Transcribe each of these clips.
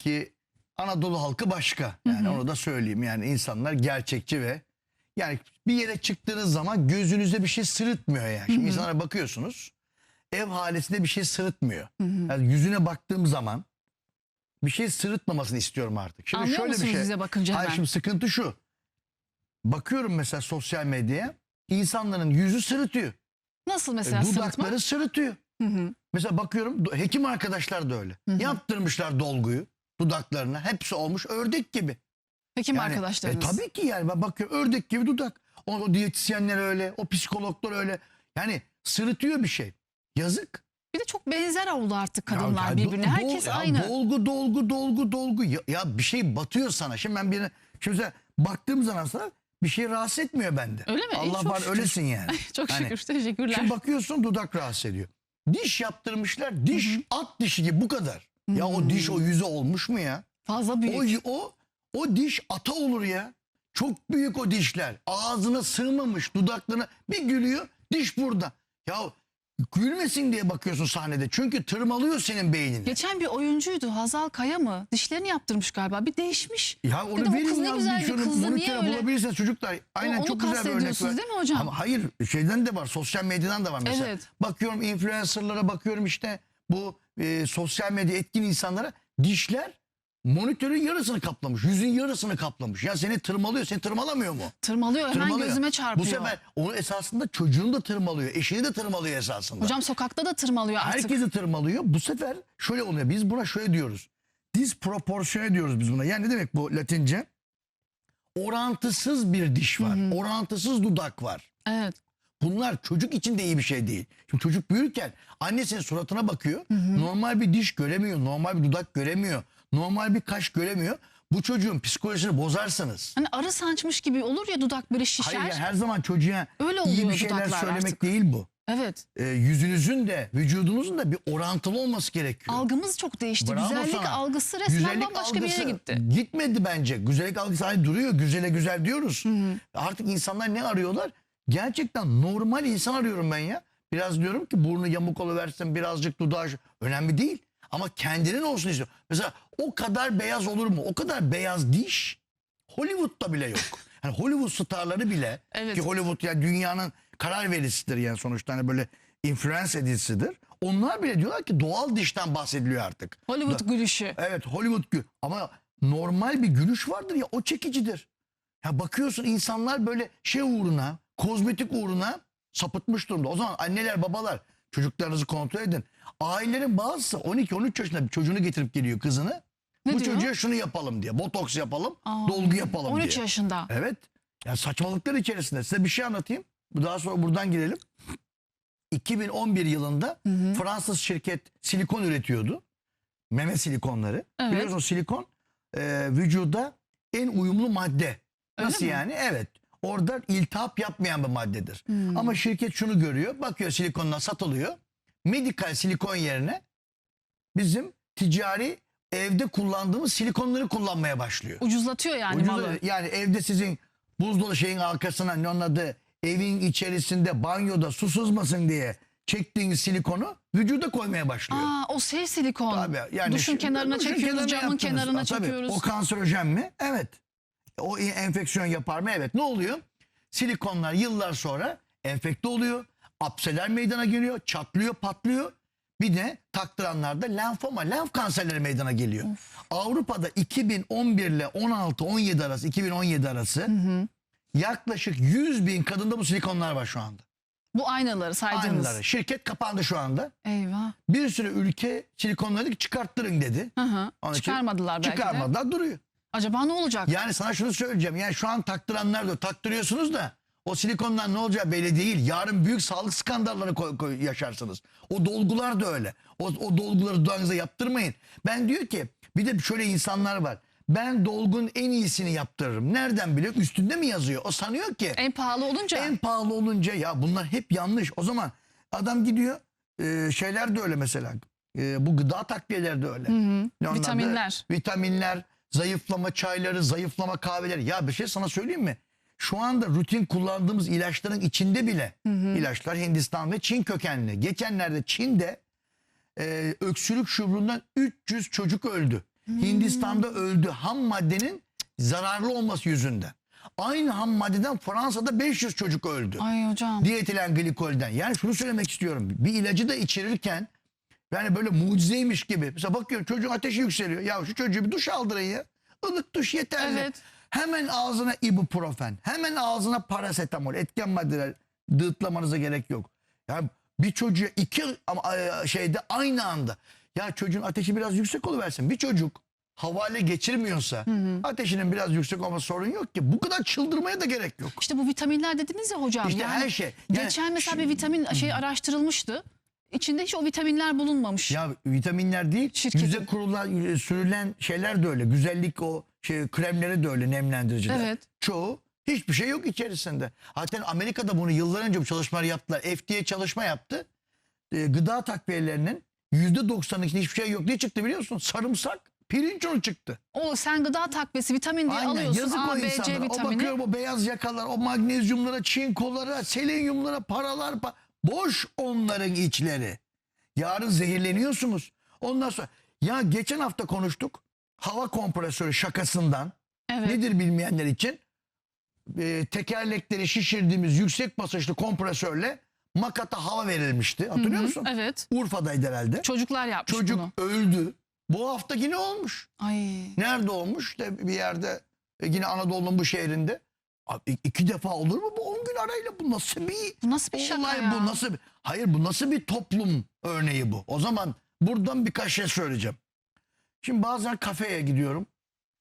ki Anadolu halkı başka. Yani onu da söyleyeyim. Yani insanlar gerçekçi ve yani bir yere çıktığınız zaman gözünüzde bir şey sırıtmıyor yani. Şimdi insanlara bakıyorsunuz. Ev halisinde bir şey sırıtmıyor. Yani yüzüne baktığım zaman bir şey sırıtmamasını istiyorum artık. Şimdi Anlıyor şöyle musunuz bir şey. bize bakınca Hayır hemen? şimdi sıkıntı şu. Bakıyorum mesela sosyal medyaya. insanların yüzü sırıtıyor. Nasıl mesela E, sırıtma? dudakları sırıtıyor. Hı hı. Mesela bakıyorum hekim arkadaşlar da öyle. Yaptırmışlar dolguyu dudaklarına. Hepsi olmuş ördek gibi. Hekim Yani, arkadaşlarınız. E, tabii ki yani ben bakıyorum ördek gibi dudak. O, o diyetisyenler öyle, o psikologlar öyle. Yani sırıtıyor bir şey. Yazık. Bir de çok benzer oldu artık kadınlar Ya- ya birbirine. do- Herkes ya aynı. Dolgu dolgu dolgu dolgu. Ya, ya bir şey batıyor sana. Şimdi ben birine şimdi mesela baktığım zaman sana bir şey rahatsız etmiyor bende. Öyle mi? Allah Çok var şükür. öylesin yani. Çok Hani- şükür. Teşekkürler. Şimdi bakıyorsun dudak rahatsız ediyor. Diş yaptırmışlar. Diş at dişi gibi bu kadar. Ya o diş o yüze olmuş mu ya? Fazla büyük. O, o, o diş ata olur ya. Çok büyük o dişler. Ağzına sığmamış dudaklarına bir gülüyor diş burada. Ya gülmesin diye bakıyorsun sahnede. Çünkü tırmalıyor senin beynini. Geçen bir oyuncuydu Hazal Kaya mı? Dişlerini yaptırmış galiba. Bir değişmiş. Ya onu de o verin kız ne ya güzel bir şunu kızdı, niye monitöre öyle? bulabilirsiniz çocuklar. Aynen onu çok güzel bir örnek kastediyorsunuz var. değil mi hocam? Ama hayır şeyden de var sosyal medyadan da var mesela. Evet. Bakıyorum influencerlara bakıyorum işte bu e, sosyal medya etkin insanlara dişler monitörün yarısını kaplamış. Yüzün yarısını kaplamış. Ya seni tırmalıyor seni tırmalamıyor mu? Tırmalıyor hemen Tırmalıyor. gözüme çarpıyor. Bu sefer onu esasında çocuğunu da tırmalıyor. Eşini de tırmalıyor esasında. Hocam sokakta da tırmalıyor artık. Herkesi tırmalıyor. Bu sefer şöyle oluyor. Biz buna şöyle diyoruz. Disproporsiyon diyoruz biz buna. Yani ne demek bu latince? Orantısız bir diş var. Orantısız dudak var. Evet. Bunlar çocuk için de iyi bir şey değil. Şimdi çocuk büyürken annesinin suratına bakıyor. Normal bir diş göremiyor. Normal bir dudak göremiyor. Normal bir kaş göremiyor. Bu çocuğun psikolojisini bozarsanız. Hani arı saçmış gibi olur ya dudak böyle şişer. Hayır ya, her zaman çocuğa Öyle iyi bir şeyler söylemek artık. değil bu. Evet. Ee, yüzünüzün de vücudunuzun da bir orantılı olması gerekiyor. Algımız çok değişti. Bravo Güzellik sana. algısı resmen Güzellik bambaşka bir yere algısı gitti. Gitmedi bence. Güzellik algısı aynı duruyor. Güzele güzel diyoruz. Artık insanlar ne arıyorlar? Gerçekten normal insan arıyorum ben ya. Biraz diyorum ki burnu yamuk oluversin birazcık dudağı önemli değil. Ama kendinin olsun istiyorum. Mesela o kadar beyaz olur mu? O kadar beyaz diş Hollywood'da bile yok. Yani Hollywood starları bile Evet. ki Hollywood ya dünyanın karar verisidir yani sonuçta hani böyle influence edicisidir. Onlar bile diyorlar ki doğal dişten bahsediliyor artık. Hollywood gülüşü. Evet Hollywood gül ama normal bir gülüş vardır ya o çekicidir. Ya bakıyorsun insanlar böyle şey uğruna, kozmetik uğruna sapıtmış durumda. O zaman anneler, babalar çocuklarınızı kontrol edin. Ailelerin bazısı 12-13 yaşında bir çocuğunu getirip geliyor kızını. Ne bu diyor? çocuğa şunu yapalım diye. Botoks yapalım, Aa, dolgu yapalım 13 diye. yaşında. Evet. Yani saçmalıklar içerisinde. Size bir şey anlatayım. Daha sonra buradan girelim. 2011 yılında Fransız şirket silikon üretiyordu. Meme silikonları. Evet. Biliyorsun silikon e, vücuda en uyumlu madde. Öyle Nasıl mi? yani? Evet. Orada iltihap yapmayan bir maddedir. Hmm. Ama şirket şunu görüyor. Bakıyor silikonla satılıyor. Medikal silikon yerine bizim ticari evde kullandığımız silikonları kullanmaya başlıyor. Ucuzlatıyor yani Ucuz- malı. yani evde sizin buzdolabı şeyin arkasına ne onun adı evin içerisinde banyoda su sızmasın diye çektiğiniz silikonu vücuda koymaya başlıyor. Aa, o sev silikon. Tabii, yani Duşun kenarına duşun çekiyoruz, kenarına camın yaptınız. kenarına Aa, tabii. çekiyoruz. O kanserojen mi? Evet. O enfeksiyon yapar mı? Evet. Ne oluyor? Silikonlar yıllar sonra enfekte oluyor. Apseler meydana geliyor. Çatlıyor, patlıyor. Bir de taktıranlarda lenfoma, lenf kanserleri meydana geliyor. Avrupa'da 2011 ile 16-17 arası, 2017 arası yaklaşık 100 bin kadında bu silikonlar var şu anda. Bu aynaları saydığınız. Aynıları. Şirket kapandı şu anda. Eyvah. Bir sürü ülke silikonları çıkarttırın dedi. Hı hı. Onun Çıkarmadılar belki de. Çıkarmadılar duruyor. Acaba ne olacak? Yani sana şunu söyleyeceğim. Yani şu an taktıranlar da taktırıyorsunuz da o silikondan ne olacağı belli değil. Yarın büyük sağlık skandalları koy- koy- yaşarsınız. O dolgular da öyle. O, o dolguları dudağınıza yaptırmayın. Ben diyor ki bir de şöyle insanlar var. Ben dolgun en iyisini yaptırırım. Nereden biliyor? Üstünde mi yazıyor? O sanıyor ki En pahalı olunca en pahalı olunca ya bunlar hep yanlış. O zaman adam gidiyor e, şeyler de öyle mesela. E, bu gıda takviyeleri de öyle. Onlar da? Vitaminler. Vitaminler, zayıflama çayları, zayıflama kahveleri. Ya bir şey sana söyleyeyim mi? Şu anda rutin kullandığımız ilaçların içinde bile ilaçlar Hindistan ve Çin kökenli. Geçenlerde Çin'de e, öksürük şubrundan 300 çocuk öldü. Hindistan'da öldü ham maddenin zararlı olması yüzünden. Aynı ham maddeden Fransa'da 500 çocuk öldü. Ay hocam. Dietilen glikolden. Yani şunu söylemek istiyorum. Bir ilacı da içirirken yani böyle mucizeymiş gibi. Mesela bakıyorum çocuğun ateşi yükseliyor. Ya şu çocuğu bir duş aldırın ya. Ilık duş yeterli. Evet. Hemen ağzına ibuprofen. Hemen ağzına parasetamol. Etken maddeler dııtlamanıza gerek yok. Yani bir çocuğa iki e, şeyde aynı anda. Ya çocuğun ateşi biraz yüksek oluversin. Bir çocuk havale geçirmiyorsa ateşinin biraz yüksek olması sorun yok ki. Bu kadar çıldırmaya da gerek yok. İşte bu vitaminler dediniz ya hocam. İşte yani her şey. Yani geçen mesela bir vitamin şey araştırılmıştı. İçinde hiç o vitaminler bulunmamış. Ya vitaminler değil, Şirketin. yüze kurulan, e, sürülen şeyler de öyle. Güzellik o şey kremleri de öyle nemlendiriciler. Evet. Çoğu hiçbir şey yok içerisinde. Zaten Amerika'da bunu yıllar önce bu çalışmalar yaptılar. FDA çalışma yaptı. E, gıda takviyelerinin %90'ın içinde hiçbir şey yok. Ne çıktı biliyor musun? Sarımsak, pirinç unu çıktı. O sen gıda takviyesi vitamin diye Aynen alıyorsun. yazık A, o B, C insanlara. O vitamini. bakıyorum o beyaz yakalar, o magnezyumlara, çinkolara, selenyumlara, paralar. pa- Boş onların içleri. Yarın zehirleniyorsunuz. Ondan sonra ya geçen hafta konuştuk. Hava kompresörü şakasından. Evet. Nedir bilmeyenler için? Ee, tekerlekleri şişirdiğimiz yüksek basınçlı kompresörle makata hava verilmişti. Hatırlıyor musun? Evet. Urfa'daydı herhalde. Çocuklar yapmış Çocuk bunu. öldü. Bu hafta yine olmuş. Ay. Nerede olmuş? İşte bir yerde e, yine Anadolu'nun bu şehrinde. Abi iki defa olur mu bu 10 gün arayla? Bu nasıl bir Bu nasıl bir şaka olay ya? bu? Nasıl bir, hayır bu nasıl bir toplum örneği bu? O zaman buradan birkaç şey söyleyeceğim. Şimdi bazen kafeye gidiyorum.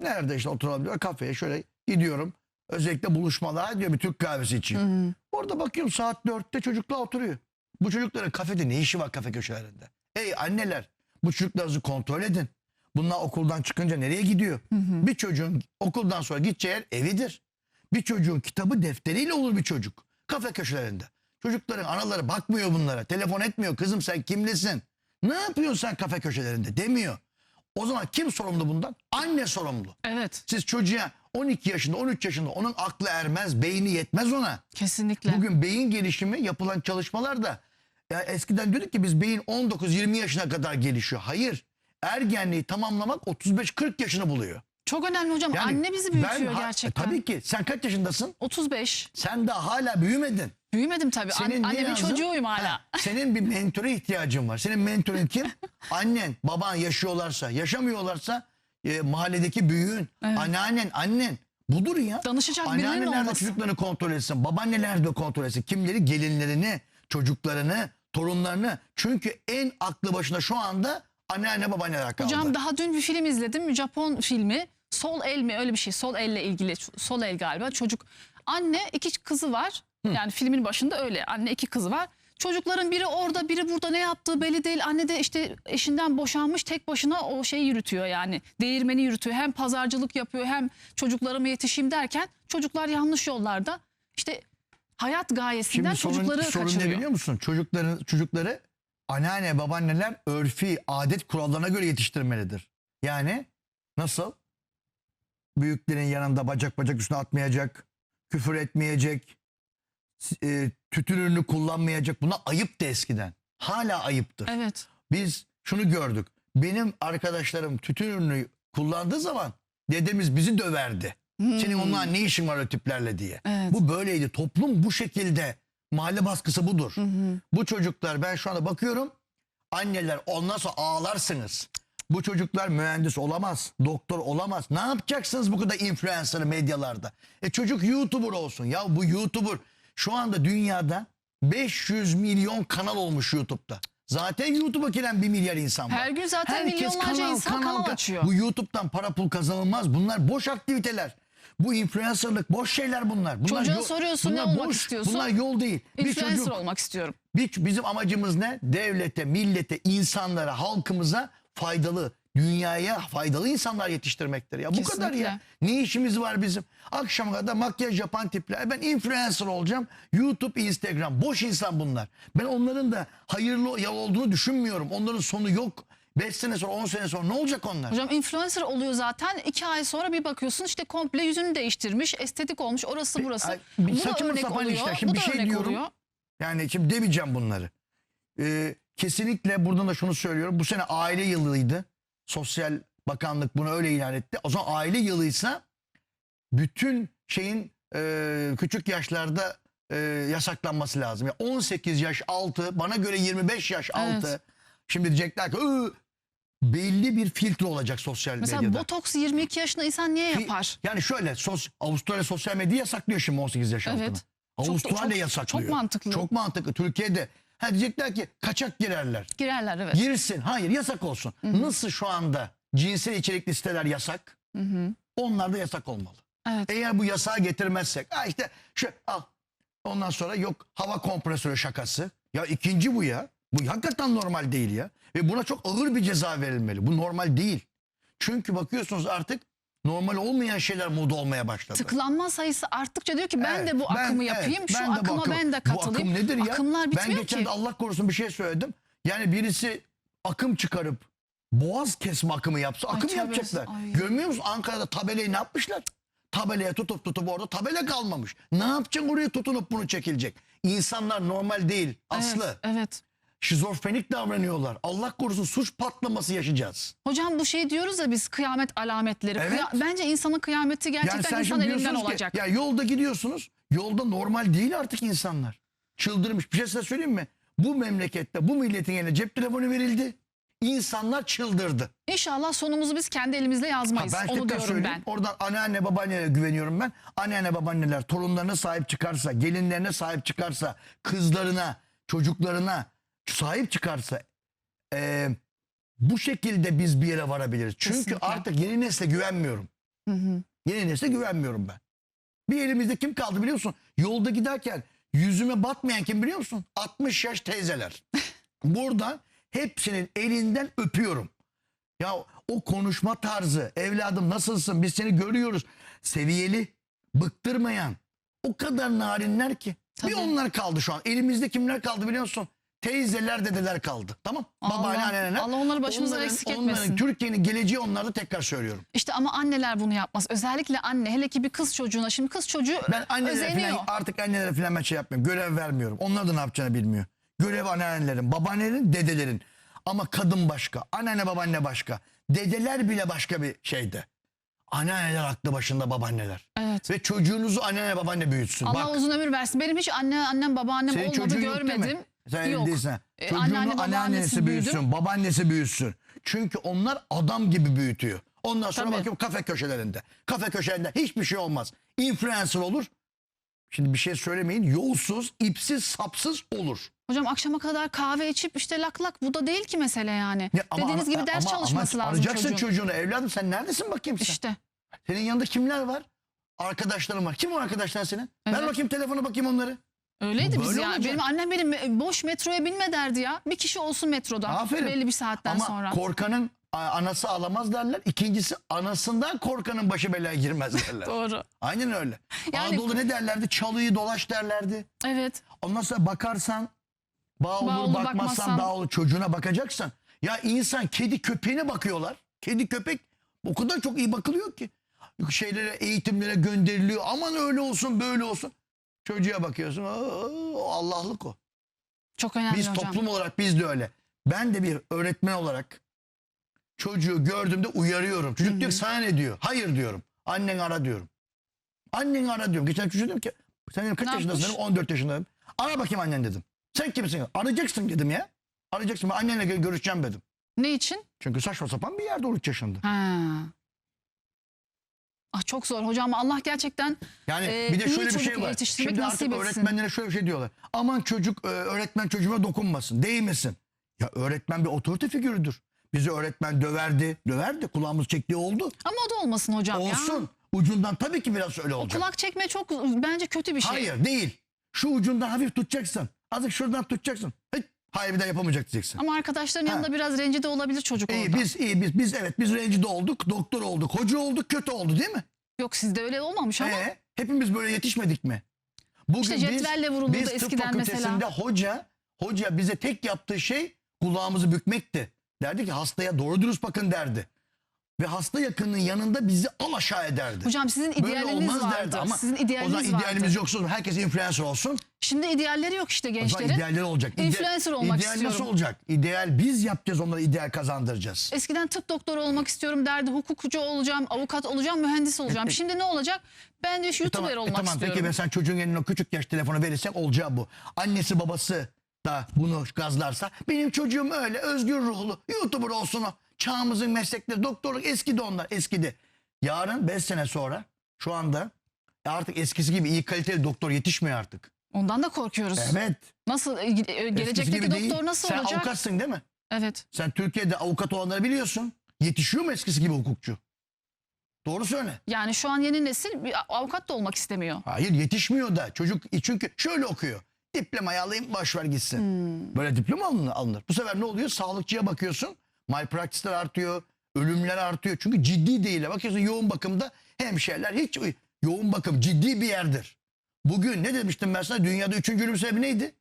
Nerede işte oturabiliyor? Kafeye şöyle gidiyorum. Özellikle buluşmalar diyor bir Türk kahvesi için. Hı. Orada bakıyorum saat dörtte çocuklar oturuyor. Bu çocukların kafede ne işi var kafe köşelerinde? Ey anneler bu çocuklarınızı kontrol edin. Bunlar okuldan çıkınca nereye gidiyor? Bir çocuğun okuldan sonra gideceği yer evidir. Bir çocuğun kitabı defteriyle olur bir çocuk. Kafe köşelerinde. Çocukların anaları bakmıyor bunlara. Telefon etmiyor. Kızım sen kimlisin? Ne yapıyorsun sen kafe köşelerinde demiyor. O zaman kim sorumlu bundan? Anne sorumlu. Evet. Siz çocuğa 12 yaşında 13 yaşında onun aklı ermez beyni yetmez ona. Kesinlikle. Bugün beyin gelişimi yapılan çalışmalarda ya eskiden diyorduk ki biz beyin 19-20 yaşına kadar gelişiyor. Hayır. Ergenliği tamamlamak 35-40 yaşını buluyor. Çok önemli hocam. Yani Anne bizi büyütüyor ha- gerçekten. e, tabii ki. Sen kaç yaşındasın? 35. Sen daha hala büyümedin. Büyümedim tabii. Senin ne annemin lazım? çocuğuyum hala. Ha, senin bir mentöre ihtiyacın var. Senin mentörün kim? Annen, baban yaşıyorlarsa, yaşamıyorlarsa e, mahalledeki büyüğün, Evet. anneannen, annen. Budur ya. Danışacak birinin Anneanneler de olması. çocuklarını kontrol etsin. Babaanneler de kontrol etsin. Kimleri? Gelinlerini, çocuklarını, torunlarını. Çünkü en aklı başında şu anda anneanne babaanneler kaldı. Hocam daha dün bir film izledim. Japon filmi. Sol el mi öyle bir şey. Sol elle ilgili. Sol el galiba. Çocuk. Anne iki kızı var. Yani filmin başında öyle. Anne iki kızı var. Çocukların biri orada biri burada ne yaptığı belli değil. Anne de işte eşinden boşanmış tek başına o şeyi yürütüyor yani. Değirmeni yürütüyor. Hem pazarcılık yapıyor hem çocuklarıma yetişeyim derken çocuklar yanlış yollarda. İşte hayat gayesinden Şimdi sorun, çocukları sorun ne kaçırıyor. biliyor musun? Çocukların çocukları anneanne babaanneler örfi adet kurallarına göre yetiştirmelidir. Yani nasıl? Büyüklerin yanında bacak bacak üstüne atmayacak, küfür etmeyecek, e, tütün ürünü kullanmayacak. Buna ayıptı eskiden. Hala ayıptır. Evet. Biz şunu gördük. Benim arkadaşlarım tütün ürünü kullandığı zaman dedemiz bizi döverdi. Senin onlar ne işin var o tiplerle diye. Hmm. Evet. Bu böyleydi. Toplum bu şekilde. Mahalle baskısı budur. Hı hı. Bu çocuklar ben şu anda bakıyorum. Anneler ondan sonra ağlarsınız. Bu çocuklar mühendis olamaz, doktor olamaz. Ne yapacaksınız bu kadar influencer medyalarda? E çocuk YouTuber olsun. Ya bu YouTuber şu anda dünyada 500 milyon kanal olmuş YouTube'da. Zaten YouTube'a giren 1 milyar insan var. Her gün zaten milyonlarca insan kanal açıyor. Bu YouTube'dan para pul kazanılmaz. Bunlar boş aktiviteler. Bu influencerlık boş şeyler bunlar. bunlar Çocuğa yol- soruyorsun, ne bunlar olmak istiyorsun? Bunlar yol değil. Bir Influencer çocuk olmak istiyorum. bir, bizim amacımız ne? Devlete, millete, insanlara, halkımıza faydalı, dünyaya faydalı insanlar yetiştirmektir. Ya bu kadar ya. Ne işimiz var bizim? Akşama kadar makyaj yapan tipler. Ben influencer olacağım. YouTube, Instagram. Boş insan bunlar. Ben onların da hayırlı yol olduğunu düşünmüyorum. Onların sonu yok. 5 sene sonra 10 sene sonra ne olacak onlar? Hocam influencer oluyor zaten. iki ay sonra bir bakıyorsun işte komple yüzünü değiştirmiş. Estetik olmuş orası burası. ay, bir Bu da saçma örnek sapan oluyor. işler. Şimdi bu bir da şey örnek diyorum. oluyor. Yani şimdi demeyeceğim bunları. Ee, kesinlikle buradan da şunu söylüyorum. Bu sene aile yılıydı. Sosyal Bakanlık bunu öyle ilan etti. O zaman aile yılıysa bütün şeyin e, küçük yaşlarda e, yasaklanması lazım. Yani 18 yaş altı bana göre 25 yaş Evet. altı. Şimdi diyecekler ki "Iı, belli bir filtre olacak sosyal Mesela medyada. botoks 22 yaşında insan niye yapar? Yani şöyle sos, Avustralya sosyal medya yasaklıyor şimdi 18 yaş altına. Evet. Çok- Avustralya çok- yasaklıyor. çok mantıklı. Çok mantıklı. Türkiye'de ha diyecekler ki kaçak girerler. Girerler evet. Girsin. Hayır yasak olsun. Nasıl şu anda cinsel içerikli siteler yasak? Hı hı. Onlar da yasak olmalı. Evet. Eğer bu yasağı getirmezsek ha işte şu al. Ondan sonra yok hava kompresörü şakası. Ya ikinci bu ya. Bu hakikaten normal değil ya. Ve buna çok ağır bir ceza verilmeli. Bu normal değil. Çünkü bakıyorsunuz artık normal olmayan şeyler moda olmaya başladı. Tıklanma sayısı arttıkça diyor ki ben Evet, de bu ben- akımı evet, yapayım. Şu ben bu akıma akım- ben de Bu katılayım. akım nedir ya? Akımlar ben bitmiyor geçen ki. de Allah korusun bir şey söyledim. Yani birisi akım çıkarıp boğaz kesme akımı yapsa Ay, akım yapacaklar. ay. Görmüyor musun Ankara'da tabelayı ne yapmışlar? Tabelaya tutup tutup orada tabela kalmamış. Ne yapacaksın oraya tutunup bunu çekilecek? İnsanlar normal değil. Aslı. Evet, evet. Şizofrenik davranıyorlar. Allah korusun suç patlaması yaşayacağız. Hocam bu şey diyoruz ya biz kıyamet alametleri. Evet. Kıya- bence insanın kıyameti gerçekten sen insan şimdi elinden diyorsunuz olacak. ki ya yolda gidiyorsunuz. Yolda normal değil artık insanlar. Çıldırmış. Bir şey size söyleyeyim mi? Bu memlekette bu milletin eline cep telefonu verildi. İnsanlar çıldırdı. İnşallah sonumuzu biz kendi elimizle Ha, yazmayız. ben Onu tekrar diyorum söyleyeyim. ben. Oradan anneanne babaannelere güveniyorum ben. Anneanne babaanneler torunlarına sahip çıkarsa, gelinlerine sahip çıkarsa, kızlarına, çocuklarına sahip çıkarsa e, bu şekilde biz bir yere varabiliriz. Çünkü Kesinlikle. artık yeni nesle güvenmiyorum. Hı hı. Yeni nesle güvenmiyorum ben. Bir elimizde kim kaldı biliyor musun? Yolda giderken yüzüme batmayan kim biliyor musun? 60 yaş teyzeler. Buradan hepsinin elinden öpüyorum. Ya o konuşma tarzı, evladım nasılsın biz seni görüyoruz. Seviyeli, bıktırmayan. O kadar narinler ki. Tabii. Bir onlar kaldı şu an. Elimizde kimler kaldı biliyor musun? Teyzeler, dedeler kaldı. Tamam? Babaanne, anneanneler. Allah onları başımızdan Onların- eksik onların etmesin. Türkiye'nin geleceği onlarda tekrar söylüyorum. İşte ama anneler bunu yapmaz. Özellikle anne hele ki bir kız çocuğuna. Şimdi kız çocuğu Ben annelere özeniyor. falan artık annelere falan ben şey yapmıyorum. Görev vermiyorum. Onlar da ne yapacağını bilmiyor. Görev anneannelerin, babaannelerin, dedelerin. Ama kadın başka, anneanne babaanne başka. Dedeler bile başka bir şeyde. Anneanneler aklı başında babaanneler. Evet. Ve çocuğunuzu anneanne babaanne büyütsün. Allah Bak uzun ömür versin. Benim hiç anne annem babaannem senin olmadı çocuğun yok değil mi? görmedim. Sen Yok. evliysen. E, Çocuğunu anneanne, babaannesi anneannesi büyütsün, büyüdüm. babaannesi büyütsün. Çünkü onlar adam gibi büyütüyor. Ondan sonra Tabii. bakıyorum kafe köşelerinde. Kafe köşelerinde hiçbir şey olmaz. Influencer olur. Şimdi bir şey söylemeyin. Yolsuz, ipsiz, sapsız olur. Hocam akşama kadar kahve içip işte lak lak bu da değil ki mesele yani. Ya ama- Dediğiniz gibi ders ama- çalışması ama lazım Arayacaksın çocuğun. çocuğunu. Evladım sen neredesin bakayım sen? İşte Senin yanında kimler var? Arkadaşlarım var. Kim o arkadaşlar senin? Ver Evet. bakayım telefonu bakayım onları. Öyleydi biz böyle ya. olacak. Benim annem benim boş metroya binme derdi ya. Bir kişi olsun metroda Aferin. belli bir saatten Ama sonra. korkanın a- anası alamaz derler. İkincisi anasından korkanın başı belaya girmez derler. Doğru. Aynen öyle. Yani- Anadolu'da ne derlerdi? Çalıyı dolaş derlerdi. Evet. Ondan sonra bakarsan bağ olur, Bağ olur, bakmazsan bakmazsan- olur. Çocuğuna bakacaksın. Ya insan kedi köpeğine bakıyorlar. Kedi köpek o kadar çok iyi bakılıyor ki. Şeylere eğitimlere gönderiliyor. Aman öyle olsun böyle olsun. Çocuğa bakıyorsun. o Allah'lık o. Çok önemli Biz hocam. toplum olarak biz de öyle. Ben de bir öğretmen olarak çocuğu gördüğümde uyarıyorum. Çocuk diyor ki, sana ne diyor? Hayır diyorum. Annen ara diyorum. Annen ara diyorum. Geçen çocuğa dedim ki sen dedim, kaç Ne yaşındasın dedim. 14 yaşındayım. Ara bakayım annen dedim. Sen kimsin? Arayacaksın dedim ya. Arayacaksın. Ben annenle gö- görüşeceğim dedim. Ne için? Çünkü saçma sapan bir yerde 13 yaşında. Ha. Ah çok zor hocam. Allah gerçekten Yani Ee, bir de iyi şöyle bir çocuk şey var. yetiştirmek Şimdi nasip artık etsin. öğretmenlere şöyle bir şey diyorlar. Aman çocuk e, öğretmen çocuğuma dokunmasın, değmesin. Ya öğretmen bir otorite figürüdür. Bizi öğretmen döverdi, döverdi. Kulağımız çektiği oldu. ama o da olmasın hocam ya. Olsun. Ucundan tabii ki biraz öyle olacak. Kulak çekme çok bence kötü bir şey. Hayır değil. Şu ucundan hafif tutacaksın. Azıcık şuradan tutacaksın. Hıt, hayır bir daha yapamayacak diyeceksin. Ama arkadaşların Ha. yanında biraz rencide olabilir çocuk İyi orada. biz iyi biz biz evet biz rencide olduk, doktor olduk, hoca olduk, kötü oldu değil mi? Yok sizde öyle olmamış ama. Ee, hepimiz böyle yetişmedik mi? Bugün İşte cetvelle vurulurdu biz tıp eskiden fakültesinde mesela. hoca hoca bize tek yaptığı şey kulağımızı bükmekti. Derdi ki hastaya doğru dürüst bakın derdi. Ve hasta yakının yanında bizi al aşağı ederdi. Hocam sizin Böyle idealiniz olmaz vardı. derdi ama Sizin o zaman idealiniz idealimiz vardı. yoksa herkes influencer olsun. Şimdi idealleri yok işte O zaman gençlerin. idealleri olacak. İde- Influencer olmak ideal nasıl istiyorum. olacak? İdeal biz yapacağız onları ideal kazandıracağız. Eskiden tıp doktoru olmak istiyorum derdi. Hukukçu olacağım, avukat olacağım, mühendis olacağım. Şimdi ne olacak? Ben de şu YouTuber E, tamam, e, olmak tamam. istiyorum. Peki mesela çocuğun eline o küçük yaş telefonu verirsek olacağı bu. Annesi babası da bunu gazlarsa benim çocuğum öyle özgür ruhlu YouTuber olsun o. Çağımızın meslekleri doktorluk eskidi onlar eskidi. Yarın 5 sene sonra şu anda artık eskisi gibi iyi kaliteli doktor yetişmiyor artık. Ondan da korkuyoruz. Evet. Nasıl e, eskisi gelecekteki doktor değil. nasıl Sen olacak? avukatsın değil mi? Evet. Sen Türkiye'de avukat olanları biliyorsun. Yetişiyor mu eskisi gibi hukukçu? Doğru söyle. Yani şu an yeni nesil bir avukat da olmak istemiyor. Hayır yetişmiyor da çocuk çünkü şöyle okuyor. Diplomayı alayım boşver gitsin. Hmm. Böyle diploma alınır, alınır. Bu sefer ne oluyor? Sağlıkçıya bakıyorsun. Malpraktisler artıyor. Ölümler artıyor. Çünkü ciddi değil. Bakıyorsun yoğun bakımda hemşehriler hiç yoğun bakım ciddi bir yerdir. Bugün ne demiştim ben sana? Dünyada üçüncü ölüm sebebi neydi?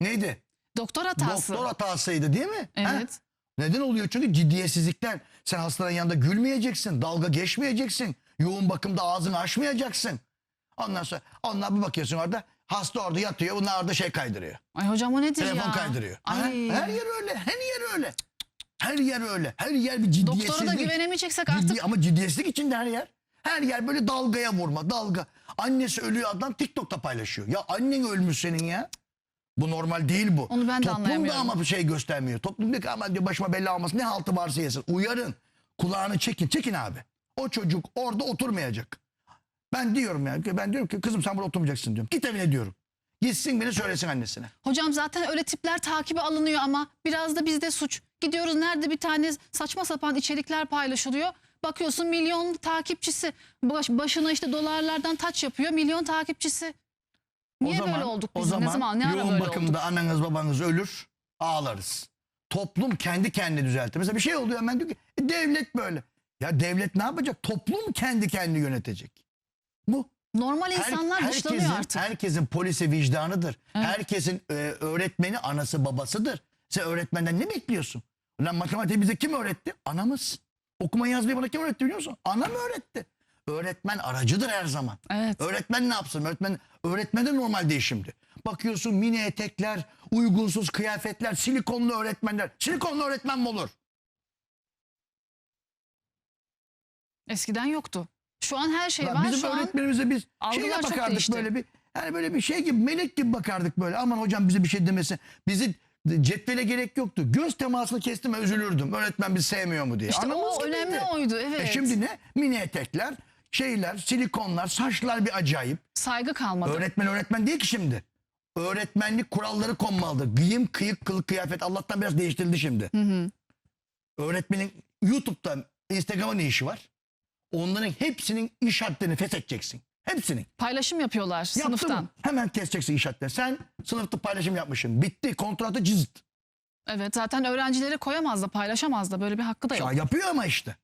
Neydi? Doktor hatası. Doktor hatasıydı değil mi? Ha? Evet. Neden oluyor? Çünkü ciddiyetsizlikten. Sen hastanın yanında gülmeyeceksin. Dalga geçmeyeceksin. Yoğun bakımda ağzını açmayacaksın. Ondan sonra onlar bir bakıyorsun orada. Hasta orada yatıyor. Bunlar orada şey kaydırıyor. Ay hocam o nedir Telefon ya? kaydırıyor. Ha? Ay. Her yer öyle. Her yer öyle. Her yer öyle. Her yer bir ciddiyetsizlik. Doktora da güvenemeyeceksek Ciddi- artık ama ciddiyetsizlik içinde her yer. Her yer böyle dalgaya vurma. Dalga. Annesi ölüyor adam TikTok'ta paylaşıyor. Ya annen ölmüş senin ya. Bu normal değil bu. Onu ben de Toplum da ama bir şey göstermiyor. Toplum diyor ki aman diyor başıma bela olmasın. Ne haltı varsa yesin. Uyarın. Kulağını çekin. Çekin abi. O çocuk orada oturmayacak. Ben diyorum yani. Ben diyorum ki kızım sen burada oturmayacaksın diyorum. Git evine diyorum. Gitsin beni söylesin annesine. Hocam zaten öyle tipler takibe alınıyor ama biraz da bizde suç. Gidiyoruz nerede bir tane saçma sapan içerikler paylaşılıyor. Bakıyorsun milyon takipçisi. Baş- başına işte dolarlardan taç yapıyor. Milyon takipçisi. Niye böyle olduk o biz? zaman ne zaman? Ne ara yoğun böyle bakımda olduk? ananız babanız ölür ağlarız. Toplum kendi kendini düzeltir. Mesela bir şey oluyor hemen diyor ki "E, devlet böyle. Ya devlet ne yapacak? Toplum kendi kendini yönetecek. Bu. Normal Her- insanlar dışlanıyor herkesin, artık. herkesin polisi vicdanıdır. Evet. Herkesin e, öğretmeni anası babasıdır. Sen öğretmenden ne bekliyorsun? Lan matematiği bize kim öğretti? Anamız. Okuma yazmayı bana kim öğretti biliyor musun? Anam öğretti. Öğretmen aracıdır her zaman. Evet. Öğretmen ne yapsın? Öğretmen, öğretmen de normal değil şimdi. Bakıyorsun mini etekler, uygunsuz kıyafetler, silikonlu öğretmenler. Silikonlu öğretmen mi olur? Eskiden yoktu. Şu an her şey Lan var. bizim Şu an öğretmenimize biz algılar şeye çok bakardık değişti. böyle bir yani böyle bir şey gibi melek gibi bakardık böyle. Aman hocam bize bir şey demesin. Bizi cetvele gerek yoktu. Göz temasını kestim üzülürdüm. Öğretmen bizi sevmiyor mu diye. işte Anamız o önemli oydu. Evet. E şimdi ne? Mini etekler, şeyler, silikonlar, saçlar bir acayip. Saygı kalmadı. Öğretmen öğretmen değil ki şimdi. Öğretmenlik kuralları konmalıdır. Giyim, kıyık, kılık, kıyafet Allah'tan biraz değiştirildi şimdi. Öğretmenin YouTube'da, Instagram'a ne işi var? Onların hepsinin iş haddini feshedeceksin. Hepsinin. Paylaşım yapıyorlar Yaptı sınıftan. Hemen keseceksin haddini. Sen sınıfta paylaşım yapmışsın. Bitti. Kontratı cızıt. Evet zaten öğrencilere koyamaz da paylaşamaz da böyle bir hakkı da yok. Ya yapıyor ama işte.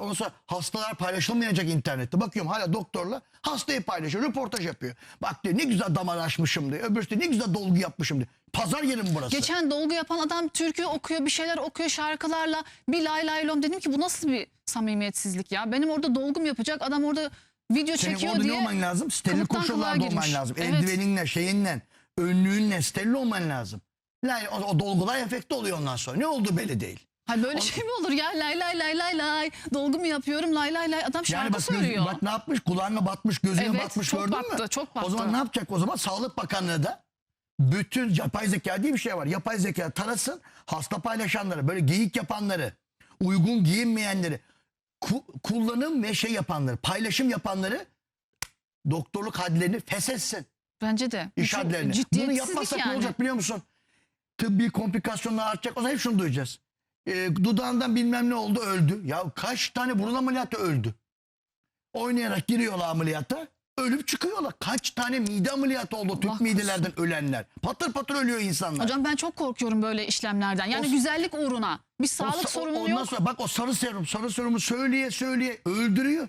Ondan sonra hastalar paylaşılmayacak internette. Bakıyorum hala doktorla hastayı paylaşıyor. Röportaj yapıyor. Bak diyor ne güzel damar açmışım diyor. Öbürsü diyor ne güzel dolgu yapmışım diyor. Pazar yeri mi burası? Geçen dolgu yapan adam türkü okuyor bir şeyler okuyor şarkılarla bir lay lay lom dedim ki bu nasıl bir samimiyetsizlik ya. Benim orada dolgum yapacak adam orada video Senin çekiyor orada ne diye. olman lazım? Steril kılıktan koşullarda olman girmiş. lazım. Evet. Eldiveninle, şeyinle, önlüğünle steril olman lazım. Lay, o, o dolgular efekti oluyor ondan sonra. Ne oldu belli değil. Hayır böyle şey mi olur ya lay lay lay lay lay dolgu mu yapıyorum lay lay lay adam şarkı Yani bak, göz- söylüyor. bak ne yapmış? Kulağına batmış, gözüne Evet, batmış çok gördün mü? battı, çok battı. O zaman ne yapacak? O zaman Sağlık Bakanlığı da bütün yapay zeka diye bir şey var. Yapay zeka tarasın hasta paylaşanları, böyle geyik yapanları, uygun giyinmeyenleri, ku- kullanım ve şey yapanları, paylaşım yapanları doktorluk hadlerini feshetsin. Bence de. İş çok hadlerini. Bunu ciddiyetsizlik yapmazsak yani. ne olacak biliyor musun? Tıbbi komplikasyonlar artacak. O zaman hep şunu duyacağız. Ee, dudağından bilmem ne oldu öldü. Ya kaç tane burun ameliyatı öldü. Oynayarak giriyorlar ameliyata. Ölüp çıkıyorlar. Kaç tane mide ameliyatı oldu. Tüp Allah midelerden ölenler. Patır patır ölüyor insanlar. Hocam ben çok korkuyorum böyle işlemlerden. Yani O- güzellik uğruna. Bir O sağlık sa- sorunu ondan yok. sonra bak o sarı serum. Sarı serumu söyleye söyleye öldürüyor.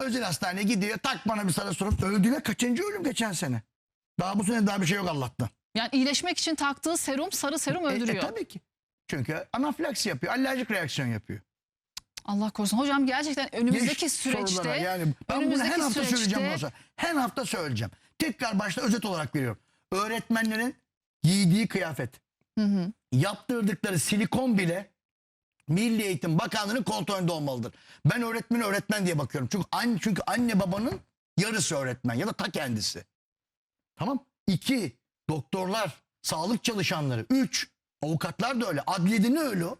Özel hastaneye gidiyor. Tak bana bir sarı serum. Öldüler. Kaçıncı ölüm geçen sene? Daha bu sene daha bir şey yok Allah'tan. Yani iyileşmek için taktığı serum sarı serum E, e, öldürüyor. tabii ki. Çünkü anafilaksi yapıyor. Alerjik reaksiyon yapıyor. Allah korusun. Hocam gerçekten önümüzdeki Geç süreçte sorulara yani ben bunu her hafta süreçte- söyleyeceğim sonra. Her hafta söyleyeceğim. tekrar başta özet olarak veriyorum. Öğretmenlerin giydiği kıyafet, Hı hı. yaptırdıkları silikon bile Milli Eğitim Bakanlığı'nın kontrolünde olmalıdır. Ben öğretmeni öğretmen diye bakıyorum. Çünkü anne, çünkü anne babanın yarısı öğretmen ya da ta kendisi. Tamam. İki, doktorlar, sağlık çalışanları. Üç, avukatlar da öyle. Adliyede ne öyle o?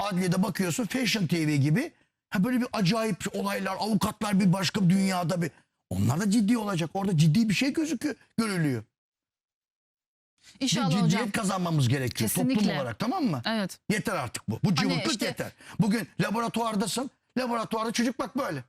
Adliyede bakıyorsun Fashion TV gibi. Ha böyle bir acayip olaylar, avukatlar bir başka bir dünyada bir. Onlar da ciddi olacak. Orada ciddi bir şey gözüküyor, görülüyor. Bir İnşallah ciddiyet hocam. kazanmamız gerekiyor toplum Kesinlikle. olarak tamam mı? Evet. Yeter artık bu. Bu cıvıklık işte- yeter. Bugün laboratuvardasın. Laboratuvarda çocuk bak böyle.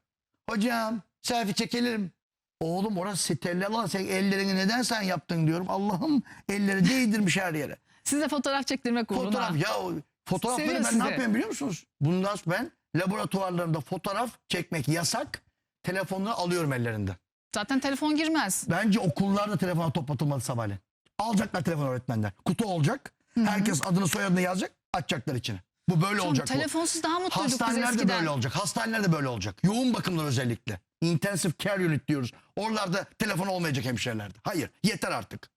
Hocam selfie çekelim. Oğlum orası steril lan sen ellerini neden sen yaptın diyorum. Allah'ım elleri değdirmiş her yere. Size fotoğraf çektirmek uğruna. Fotoğraf ya fotoğrafları Seviyor ben sizi. ne yapıyorum biliyor musunuz? Bundan sonra ben laboratuvarlarında fotoğraf çekmek yasak. Telefonları alıyorum ellerinden. Zaten telefon girmez. Bence okullarda telefona toplatılmalı sabahleyin. Alacaklar telefon öğretmenler. Kutu olacak. Herkes adını soyadını yazacak. Açacaklar içine. Bu böyle Hocam, olacak bu. telefonsuz daha mutluyduk biz Hastanelerde eskiden. böyle olacak. Hastanelerde böyle olacak. Yoğun bakımlar özellikle. Intensive care unit diyoruz. Oralarda telefon olmayacak hemşirelerde. Hayır yeter artık.